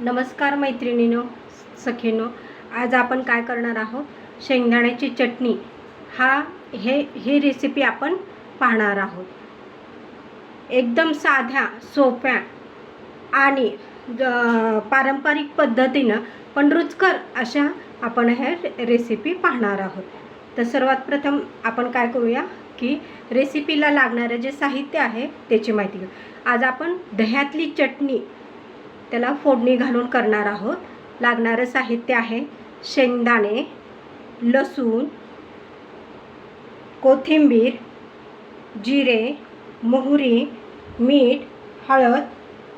नमस्कार मैत्रिणीनो सखीनो आज आपण काय करणार आहोत? शेंगदाण्याची चटणी. हा हे ही रेसिपी आपण पाहणार आहोत. एकदम साध्या सोप्या आणि पारंपरिक पद्धतीनं पण रुचकर अशा आपण हे रेसिपी पाहणार आहोत. तर सर्वात प्रथम आपण काय करूया की रेसिपीला लागणारं जे साहित्य आहे त्याची माहिती घेऊ. आज आपण दह्यातली चटणी त्याला फोडणी घालून करणार आहोत. लागणारं साहित्य आहे शेंगदाणे लसूण कोथिंबीर जिरे मोहरी मीठ हळद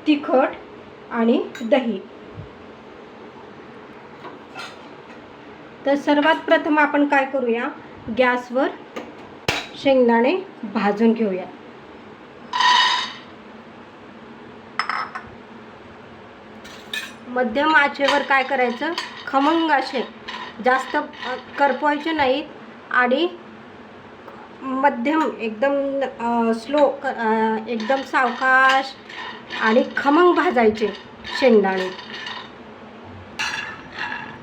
तिखट आणि दही. तर सर्वात प्रथम आपण काय करूया? गॅसवर शेंगदाणे भाजून घेऊया. मध्यम आचेवर काय करायचं? खमंग असे. जास्त करपवायचे नाहीत आणि मध्यम एकदम स्लो एकदम सावकाश आणि खमंग भाजायचे शेंगदाणे.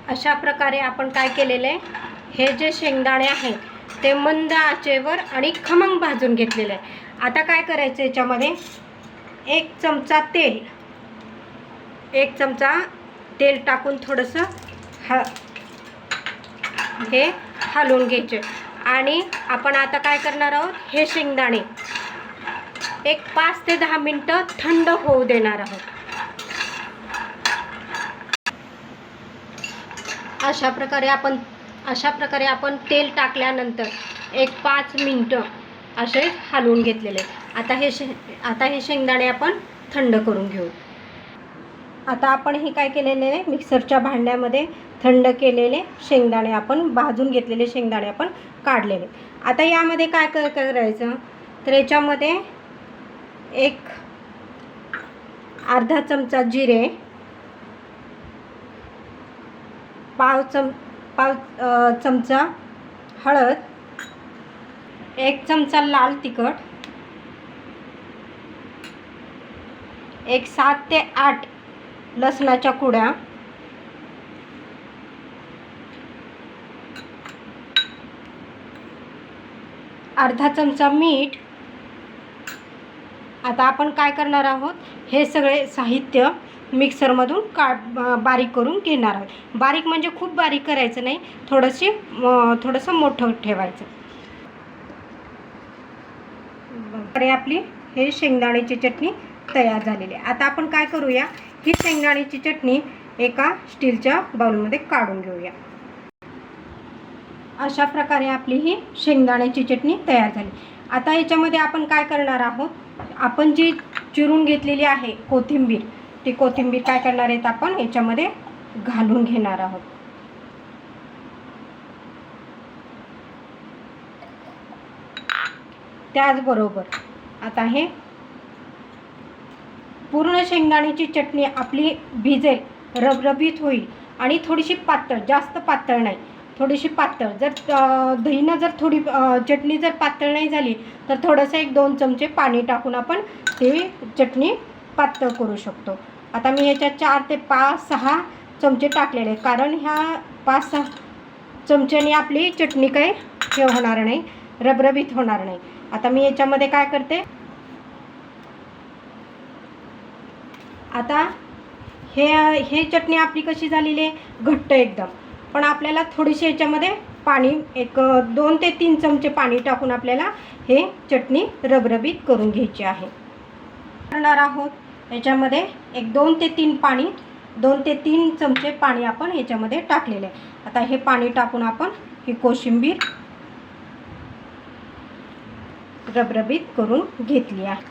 अशा प्रकारे आपण काय केलेलं? आहे हे जे शेंगदाणे आहेत ते मंद आचेवर आणि खमंग भाजून घेतलेले. आहे आता काय करायचं याच्यामध्ये? एक चमचा तेल एक चमचा तेल टाकून थोडंसं ह हे हलवून घ्यायचे. आणि आपण आता काय करणार आहोत? हे शेंगदाणे. एक पाच ते दहा मिनटं थंड होऊ देणार आहोत. अशा प्रकारे आपण अशा प्रकारे आपण तेल टाकल्यानंतर एक पाच मिनटं असे हलवून घेतलेले. आता हे शे आता हे शेंगदाणे आपण थंड करून घेऊ. आता आपण हे काय केलेले आहे? मिक्सरच्या भांड्यामध्ये थंड केलेले शेंगदाणे आपण भाजून घेतलेले शेंगदाणे आपण काढलेले. आता यामध्ये काय करायचं? तर याच्यामध्ये एक अर्धा चमचा जिरे पाव चम पाव चमचा हळद एक चमचा लाल तिखट एक सात ते आठ लसणाच्या कुड्या. अर्धा चमचा मीठ. आता आपण काय करणार आहोत? हे सगळे साहित्य मिक्सरमधून का बारीक करून घेणार आहोत. बारीक म्हणजे खूप बारीक करायचं नाही थोडंशी थोडंसं मोठं ठेवायचं. आपली हे शेंगदाण्याची चटणी तयार झालेली आहे. आता आपण काय करूया? ही शेंगदाण्याची चटणी एका स्टीलच्या बाउलमध्ये काढून घेऊया. अशा प्रकारे आपली ही शेंगदाण्याची चटणी तयार झाली. आता याच्यामध्ये आपण काय करणार आहोत? आपण जी चिरून घेतलेली आहे कोथिंबीर ती कोथिंबीर काय करणार आहेत आपण? याच्यामध्ये घालून घेणार आहोत. त्याचबरोबर आता हे पूर्ण शेंगदाण्याची चटणी आपली भिजेल रबरबीत होईल आणि थोडीशी पातळ जास्त पातळ नाही. थोडीशी पातळ. जर दहीनं जर थोडी चटणी जर पातळ नाही झाली तर थोडंसं एक दोन चमचे पाणी टाकून आपण ती चटणी पातळ करू शकतो. आता मी याच्यात चार ते पाच सहा चमचे टाकलेले कारण ह्या पाच सहा चमच्याने आपली चटणी काही हे होणार नाही रबरबीत होणार नाही. आता मी याच्यामध्ये काय करते? आता हे हे चटणी आपली कशी झालेली आहे? घट्ट एकदम. पण आपल्याला थोडीशी याच्यामध्ये पाणी एक दोन ते तीन चमचे पाणी टाकून आपल्याला हे चटणी रबरबीत करून घ्यायची आहे. करणार आहोत. याच्यामध्ये एक दोन ते तीन पाणी दोन ते तीन चमचे पाणी आपण ह्याच्यामध्ये टाकलेले आहे. आता हे पाणी टाकून आपण ही कोशिंबीर रबरबीत करून घेतली आहे.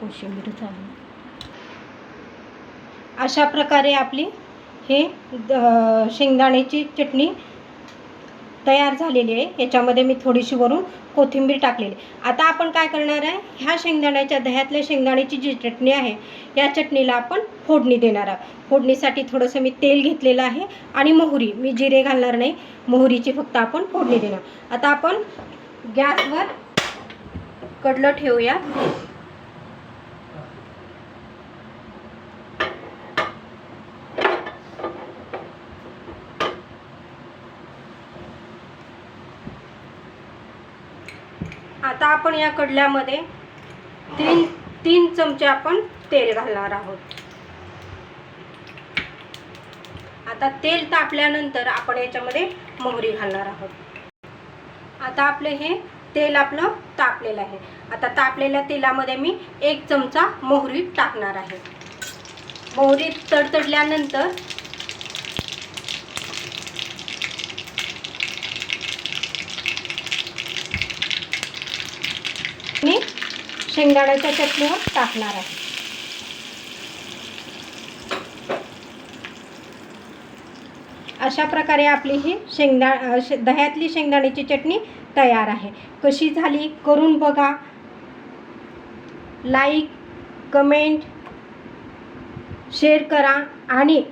कोशिंबीर झाली. अशा प्रकारे आपली हे द- शेंगदाण्याची चटणी तयार झालेली आहे. याच्यामध्ये मी थोडीशी वरून कोथिंबीर टाकलेली आता आपण काय करणार आहे? ह्या शेंगदाण्याच्या दह्यातल्या शेंगदाण्याची जी चटणी आहे या चटणीला आपण फोडणी देणार आहोत. फोडणीसाठी थोडंसं मी तेल घेतलेलं आहे आणि मोहरी. मी जिरे घालणार नाही. मोहरीची फक्त आपण फोडणी देणार आता आपण गॅसवर कडलं ठेवूया. आता आपण या कडल्यामध्ये तीन तीन चमचे आपण तेल घालणार आहोत. आता तेल तापल्यानंतर आपण याच्यामध्ये मोहरी घालणार आहोत. आता आपले हे तेल आपलं तापलेलं आहे. आता तापलेल्या तेलामध्ये मी एक चमचा मोहरी टाकणार आहे. मोहरी तडतडल्यानंतर मी शेंगदाण्याच्या चटणीवर टाकणार आहे. अशा प्रकारे आपली ही शेंगदा दह्यातली शेंगदाण्याची चटणी तयार आहे. कशी झाली करून बघा. लाईक कमेंट शेअर करा. आणि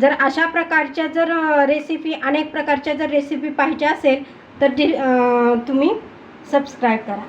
जर अशा प्रकारच्या जर रेसिपी अनेक प्रकारच्या जर रेसिपी पाहिजे असेल तर तुम्ही सबस्क्राईब करा.